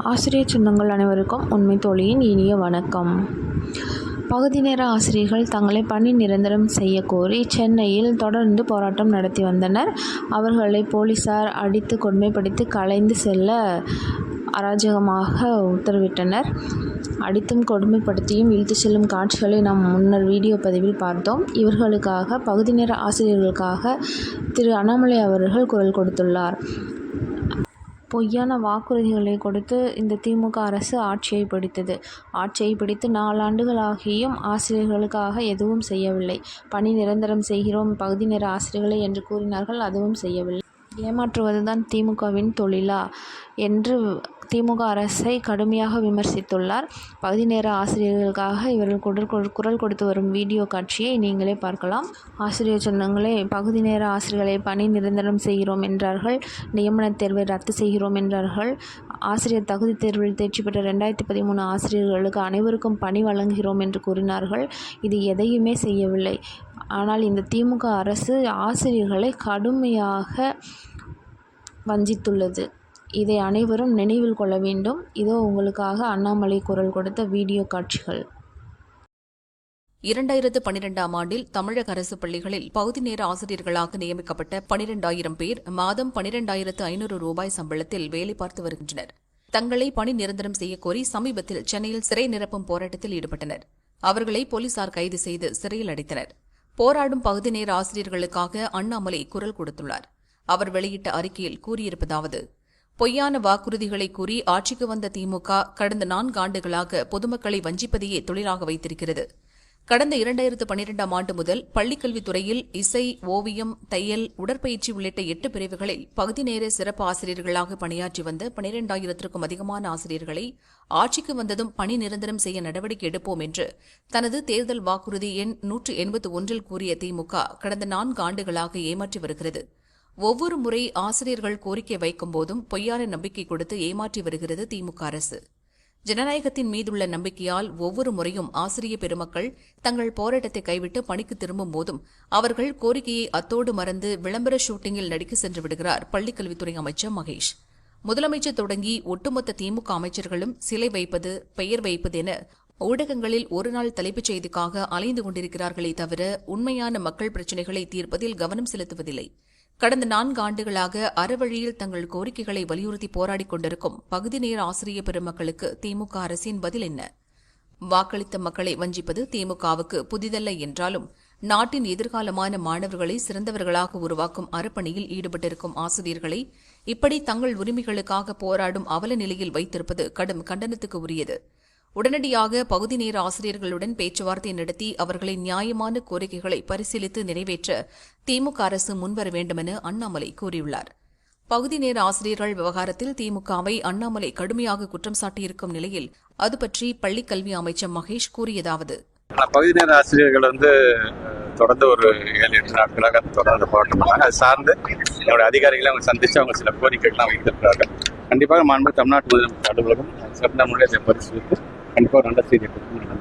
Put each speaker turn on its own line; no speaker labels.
ஆசிரியர் சொந்தங்கள் அனைவருக்கும் உண்மை தோழியின் இனிய வணக்கம். பகுதி நேர ஆசிரியர்கள் தங்களை பணி நிரந்தரம் செய்ய கோரி சென்னையில் தொடர்ந்து போராட்டம் நடத்தி வந்தனர். அவர்களை போலீசார் அடித்து கொடுமைப்படுத்தி கலைந்து செல்ல அராஜகமாக உத்தரவிட்டனர். அடித்தும் கொடுமைப்படுத்தியும் இழுத்து செல்லும் காட்சிகளை நாம் முன்னர் வீடியோ பதிவில் பார்த்தோம். இவர்களுக்காக பகுதி நேர ஆசிரியர்களுக்காக திரு அண்ணாமலை அவர்கள் குரல் கொடுத்துள்ளார். பொய்யான வாக்குறுதிகளை கொடுத்து இந்த திமுக அரசு ஆட்சியை பிடித்தது. ஆட்சியை பிடித்து நாலாண்டுகளாகியும் ஆசிரியர்களுக்காக எதுவும் செய்யவில்லை. பணி நிரந்தரம் செய்கிறோம். பகுதி நேர ஆசிரியர்களை என்று கூறினார்கள். அதுவும் செய்யவில்லை. ஏமாற்றுவதுதான் திமுகவின் தொழிலா? என்று திமுக அரசை கடுமையாக விமர்சித்துள்ளார். பகுதி நேர ஆசிரியர்களுக்காக இவர்கள் குரல் கொடு- குரல் கொடுத்து வரும் வீடியோ காட்சியை நீங்களே பார்க்கலாம். ஆசிரியர் சொன்னங்களே பகுதி நேர ஆசிரியர்களை பணி நிரந்தரம் செய்கிறோம் என்றார்கள். நியமனத் தேர்வை ரத்து செய்கிறோம் என்றார்கள். ஆசிரியர் தகுதி தேர்வில் தேர்ச்சி பெற்ற ரெண்டாயிரத்தி பதிமூணு ஆசிரியர்களுக்கு அனைவருக்கும் பணி வழங்குகிறோம் என்று கூறினார்கள். இது எதையுமே செய்யவில்லை. ஆனால் இந்த திமுக அரசு ஆசிரியர்களை கடுமையாக வஞ்சித்துள்ளது. இதை அனைவரும் நினைவில் கொள்ள வேண்டும். இதோ உங்களுக்காக அண்ணாமலை குரல் கொடுத்த வீடியோ காட்சிகள்.
இரண்டாயிரத்து பனிரெண்டாம் ஆண்டில் தமிழக அரசு பள்ளிகளில் பகுதி நேர ஆசிரியர்களாக நியமிக்கப்பட்ட பனிரெண்டாயிரம் பேர் மாதம் பனிரெண்டாயிரத்து ஐநூறு ரூபாய் சம்பளத்தில் வேலை பார்த்து வருகின்றனர். தங்களை பணி நிரந்தரம் செய்யக்கோரி சமீபத்தில் சென்னையில் சிறை நிரப்பும் போராட்டத்தில் ஈடுபட்டனர். அவர்களை போலீசார் கைது செய்து சிறையில் அடைத்தனர். போராடும் பகுதி நேர ஆசிரியர்களுக்காக அண்ணாமலை குரல் கொடுத்துள்ளார். அவர் வெளியிட்ட அறிக்கையில் கூறியிருப்பதாவது பொய்யான வாக்குறுதிகளை கூறி ஆட்சிக்கு வந்த திமுக கடந்த நான்கு ஆண்டுகளாக பொதுமக்களை வஞ்சிப்பதையே தொழிலாக வைத்திருக்கிறது. கடந்த இரண்டாயிரத்து பனிரெண்டாம் ஆண்டு முதல் பள்ளிக்கல்வித்துறையில் இசை ஓவியம் தையல் உடற்பயிற்சி உள்ளிட்ட எட்டு பிரிவுகளில் பகுதி நேர சிறப்பு ஆசிரியர்களாக பணியாற்றி வந்த பனிரெண்டாயிரத்திற்கும் அதிகமான ஆசிரியர்களை ஆட்சிக்கு வந்ததும் பணி நிரந்தரம் செய்ய நடவடிக்கை எடுப்போம் என்று தனது தேர்தல் வாக்குறுதி எண் நூற்று எண்பத்து ஒன்றில் கூறிய திமுக கடந்த நான்கு ஆண்டுகளாக ஏமாற்றி வருகிறது. ஒவ்வொரு முறை ஆசிரியர்கள் கோரிக்கை வைக்கும் போதும் பொய்யான நம்பிக்கை கொடுத்து ஏமாற்றி வருகிறது திமுக அரசு. ஜனநாயகத்தின் மீதுள்ள நம்பிக்கையால் ஒவ்வொரு முறையும் ஆசிரிய பெருமக்கள் தங்கள் போராட்டத்தை கைவிட்டு பணிக்கு திரும்பும் போதும் அவர்கள் கோரிக்கையை அத்தோடு மறந்து விளம்பர ஷூட்டிங்கில் நடிக்க சென்று விடுகிறார் பள்ளிக்கல்வித்துறை அமைச்சர் மகேஷ். முதலமைச்சர் தொடங்கி ஒட்டுமொத்த திமுக அமைச்சர்களும் சிலை வைப்பது பெயர் வைப்பது என ஊடகங்களில் ஒருநாள் தலைப்புச் செய்திக்காக அலைந்து கொண்டிருக்கிறார்களே தவிர உண்மையான மக்கள் பிரச்சினைகளை தீர்ப்பதில் கவனம் செலுத்துவதில்லை. கடந்த நான்கு ஆண்டுகளாக அறவழியில் தங்கள் கோரிக்கைகளை வலியுறுத்தி போராடிக் கொண்டிருக்கும் பகுதி நேர ஆசிரிய பெருமக்களுக்கு திமுக அரசின் பதில் என்ன? வாக்களித்த மக்களை வஞ்சிப்பது திமுகவுக்கு புதிதல்ல என்றாலும் நாட்டின் எதிர்காலமான மாணவர்களை சிறந்தவர்களாக உருவாக்கும் அறப்பணியில் ஈடுபட்டிருக்கும் ஆசிரியர்களை இப்படி தங்கள் உரிமைகளுக்காக போராடும் அவல நிலையில் வைத்திருப்பது கடும் கண்டனத்துக்கு உரியது. உடனடியாக பகுதி நேர ஆசிரியர்களுடன் பேச்சுவார்த்தை நடத்தி அவர்களின் நியாயமான கோரிக்கைகளை பரிசீலித்து நிறைவேற்ற திமுக அரசு முன்வர வேண்டுமென அண்ணாமலை கூறியுள்ளார். பகுதி நேர ஆசிரியர்கள் விவகாரத்தில் திமுகவை அண்ணாமலை கடுமையாக குற்றம் சாட்டியிருக்கும் நிலையில் அது பற்றி பள்ளிக் கல்வி அமைச்சர் மகேஷ் கூறியதாவது.
பகுதி நேர ஆசிரியர்கள் வந்து தொடர்ந்து ஒரு ஏழு எட்டு நாட்களாக தொடர்ந்து போராட்டம் பண்ணாங்க அது சார்ந்து என்னோட அதிகாரிகளை அவங்க சந்திச்சு அவங்க சில கோரிக்கைகள்லாம் வைத்திருக்கிறார்கள். கண்டிப்பாக மாண்பு தமிழ்நாட்டு முதலமைச்சர் அலுவலகம் சிறந்த முறையில் அதை பரிசீலித்து கண்டிப்பாக ஒரு நல்ல செய்தி கொடுக்கும்